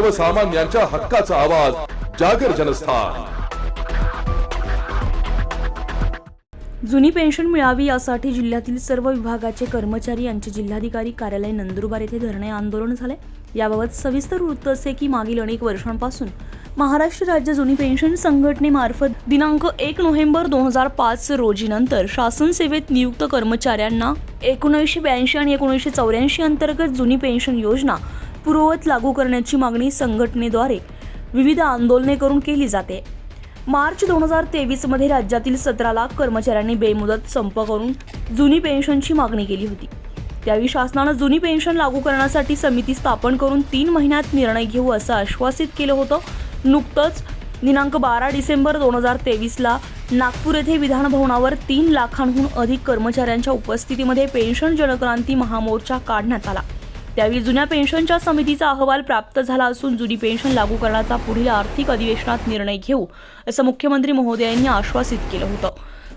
सर्वसामान्यांच्या हक्काचा आवाज जागर जनस्थान. जुनी पेन्शन मिळावी यासाठी जिल्ह्यातील सर्व विभागाचे कर्मचारी यांचे जिल्हाधिकारी कार्यालय नंदुरबार येथे धरणे आंदोलन झाले. याबाबत सविस्तर वृत्त असे की मागील अनेक वर्षांपासून महाराष्ट्र राज्य जुनी पेन्शन संघटनेमार्फत दिनांक एक नोव्हेंबर दोन हजार पाच रोजी नंतर शासन सेवेत नियुक्त कर्मचाऱ्यांना एकोणीसशे ब्याऐंशी आणि एकोणीसशे चौऱ्याऐंशी अंतर्गत जुनी पेन्शन योजना पूर्ववत लागू करण्याची मागणी संघटनेद्वारे विविध आंदोलने करून केली जाते. मार्च दोन हजार तेवीसमध्ये राज्यातील सतरा लाख कर्मचाऱ्यांनी बेमुदत संप करून जुनी पेन्शनची मागणी केली होती. त्यावेळी शासनानं जुनी पेन्शन लागू करण्यासाठी समिती स्थापन करून तीन महिन्यात निर्णय घेऊ असं आश्वासित केलं होतं. नुकतंच दिनांक बारा डिसेंबर दोन हजार तेवीसला नागपूर येथे विधानभवनावर तीन लाखांहून अधिक कर्मचाऱ्यांच्या उपस्थितीमध्ये पेन्शन जनक्रांती महामोर्चा काढण्यात आला. त्यावेळी जुन्या पेन्शनच्या समितीचा अहवाल प्राप्त झाला असून जुनी पेन्शन लागू करण्याचा पुढील आर्थिक अधिवेशनात निर्णय घेऊ असं मुख्यमंत्री महोदयांनी आश्वासित केलं होतं.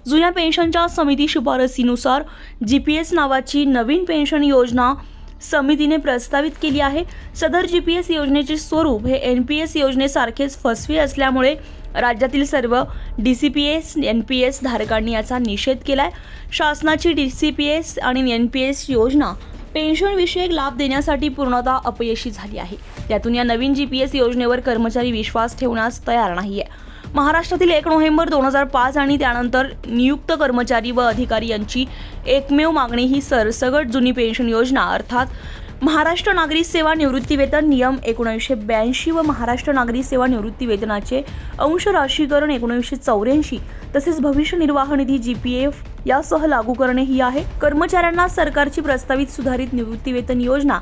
जुन्या पेन्शनच्या समिती शिफारसीनुसार जी पी एस नावाची नवीन पेन्शन योजना समितीने प्रस्तावित केली आहे. सदर जी पी एस योजनेचे स्वरूप हे एन पी एस योजनेसारखेच फसवे असल्यामुळे राज्यातील सर्व D C P S N P S धारकांनी याचा निषेध केला आहे शासनाची डी सी पी एस आणि एन पी एस योजना पेन्शनविषयक लाभ देण्यासाठी पूर्णतः अपयशी झाली आहे. त्यातून या नवीन जी पी एस योजनेवर कर्मचारी विश्वास ठेवण्यास तयार नाही आहे महाराष्ट्रातील एक नोव्हेंबर दोन हजार पाच आणि त्यानंतर नियुक्त कर्मचारी व अधिकारी यांची एकमेव मागणी ही सरसगट जुनी पेन्शन योजना अर्थात महाराष्ट्र नागरी सेवा निवृत्तीवेतन नियम एकोणीसशे ब्याऐंशी व महाराष्ट्र नागरी सेवा निवृत्तीवेतनाचे अंश राशीकरण एकोणीसशे चौऱ्याऐंशी तसेच भविष्य निर्वाह निधी जी पी एफ यासह लागू करणे ही आहे. कर्मचाऱ्यांना सरकारची प्रस्तावित सुधारित निवृत्तीवेतन योजना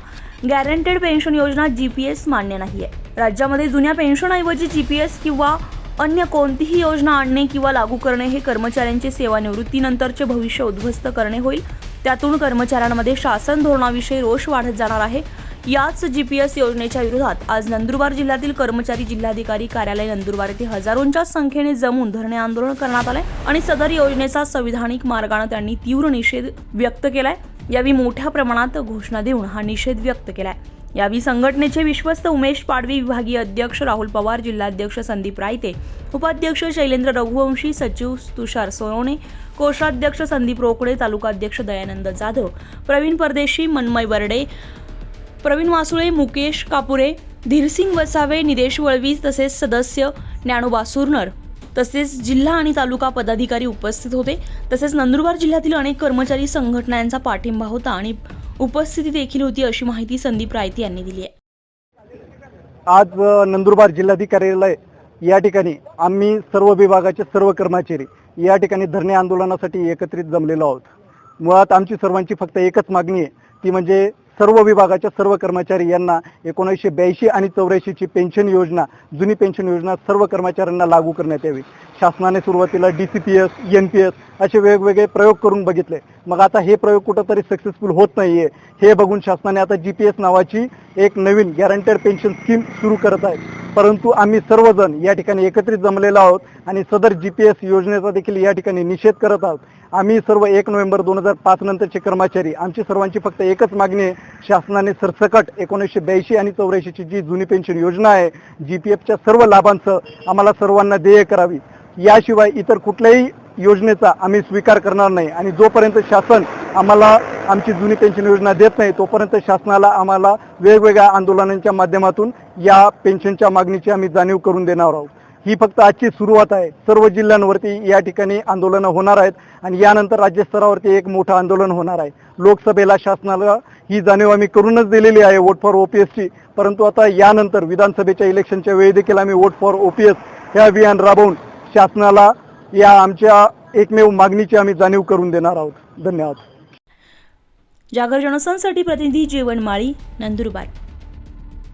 गॅरंटेड पेन्शन योजना जी पी एस मान्य नाही आहे. राज्यामध्ये जुन्या पेन्शनऐवजी जी पी एस किंवा अन्य कोणतीही योजना आणणे किंवा लागू करणे हे कर्मचाऱ्यांचे सेवानिवृत्तीनंतरचे भविष्य उद्ध्वस्त करणे होईल. त्यातून कर्मचाऱ्यांमध्ये शासन धोरणाविषयी रोष वाढत जाणार आहे. याच जी पी एस योजनेच्या विरोधात आज नंदुरबार जिल्ह्यातील कर्मचारी जिल्हाधिकारी कार्यालय नंदुरबार येथे हजारोंच्या संख्येने जमून धरणे आंदोलन करण्यात आले आणि सदर योजनेचा संविधानिक मार्गाने त्यांनी तीव्र निषेध व्यक्त केलाय. यावेळी मोठ्या प्रमाणात घोषणा देऊन हा निषेध व्यक्त केलाय. यावेळी संघटनेचे विश्वस्त उमेश पाडवी विभागीय अध्यक्ष राहुल पवार जिल्हाध्यक्ष संदीप रायते उपाध्यक्ष शैलेंद्र रघुवंशी सचिव तुषार सोनवणे कोषाध्यक्ष संदीप रोकडे तालुकाध्यक्ष दयानंद जाधव प्रवीण परदेशी मनमय बर्डे प्रवीण वासुळे मुकेश कापुरे धीरसिंग वसावे निदेश वळवी तसेच सदस्य ज्ञानोबा सुरनर. तसेच जिल्हा आणि तालुका पदाधिकारी उपस्थित होते. तसेच नंदुरबार जिल्ह्यातील अनेक कर्मचारी संघटनांचा पाठिंबा होता आणि उपस्थिती देखील होती अशी माहिती संदीप रायते यांनी दिली आहे. आज नंदुरबार जिल्हाधिकार्यालय या ठिकाणी आम्ही सर्व विभागाचे सर्व कर्मचारी या ठिकाणी धरणे आंदोलनासाठी एकत्रित जमलेलो आहोत. मुळात आमची सर्वांची फक्त एकच मागणी आहे. ती म्हणजे सर्व विभागाच्या सर्व कर्मचारी यांना एकोणीसशे ब्याऐंशी आणि चौऱ्याऐंशीची पेन्शन योजना जुनी पेन्शन योजना सर्व कर्मचाऱ्यांना लागू करण्यात यावी. शासनाने सुरुवातीला D C P S N P S असे वेगवेगळे प्रयोग करून बघितले. मग आता हे प्रयोग कुठंतरी सक्सेसफुल होत नाहीये. हे बघून शासनाने आता जी पी एस नावाची एक नवीन गॅरंटेड पेन्शन स्कीम सुरू करत आहे. परंतु आम्ही सर्वजण या ठिकाणी एकत्रित जमलेलो आहोत आणि सदर जी पी एस योजनेचा देखील या ठिकाणी निषेध करत आहोत. आम्ही सर्व एक नोव्हेंबर दोन हजार पाच नंतरचे कर्मचारी आमची सर्वांची फक्त एकच मागणी आहे शासनाने सरसकट एकोणीसशे ब्याऐंशी आणि चौऱ्याऐंशीची जी जुनी पेन्शन योजना आहे जी पी एफच्या सर्व लाभांचं आम्हाला सर्वांना देय करावी. याशिवाय इतर कुठल्याही योजनेचा आम्ही स्वीकार करणार नाही आणि जोपर्यंत शासन आम्हाला आमची जुनी पेन्शन योजना देत नाही तोपर्यंत शासनाला आम्हाला वेगवेगळ्या आंदोलनांच्या माध्यमातून या पेन्शनच्या मागणीची आम्ही जाणीव करून देणार आहोत. ही फक्त आजची सुरुवात आहे. सर्व जिल्ह्यांवरती या ठिकाणी आंदोलनं होणार आहेत आणि यानंतर राज्यस्तरावरती एक मोठं आंदोलन होणार आहे. लोकसभेला शासनाला ही जाणीव आम्ही करूनच दिलेली आहे वोट फॉर ओपीएसची परंतु आता यानंतर विधानसभेच्या इलेक्शनच्या वेळी देखील आम्ही वोट फॉर ओपीएस हे अभियान राबवून शासनाला या आमच्या एकमेव मागणीची आम्ही जाणीव करून देणार आहोत. धन्यवाद. जागर जनसंसाठी प्रतिनिधी जीवन माळी नंदुरबार.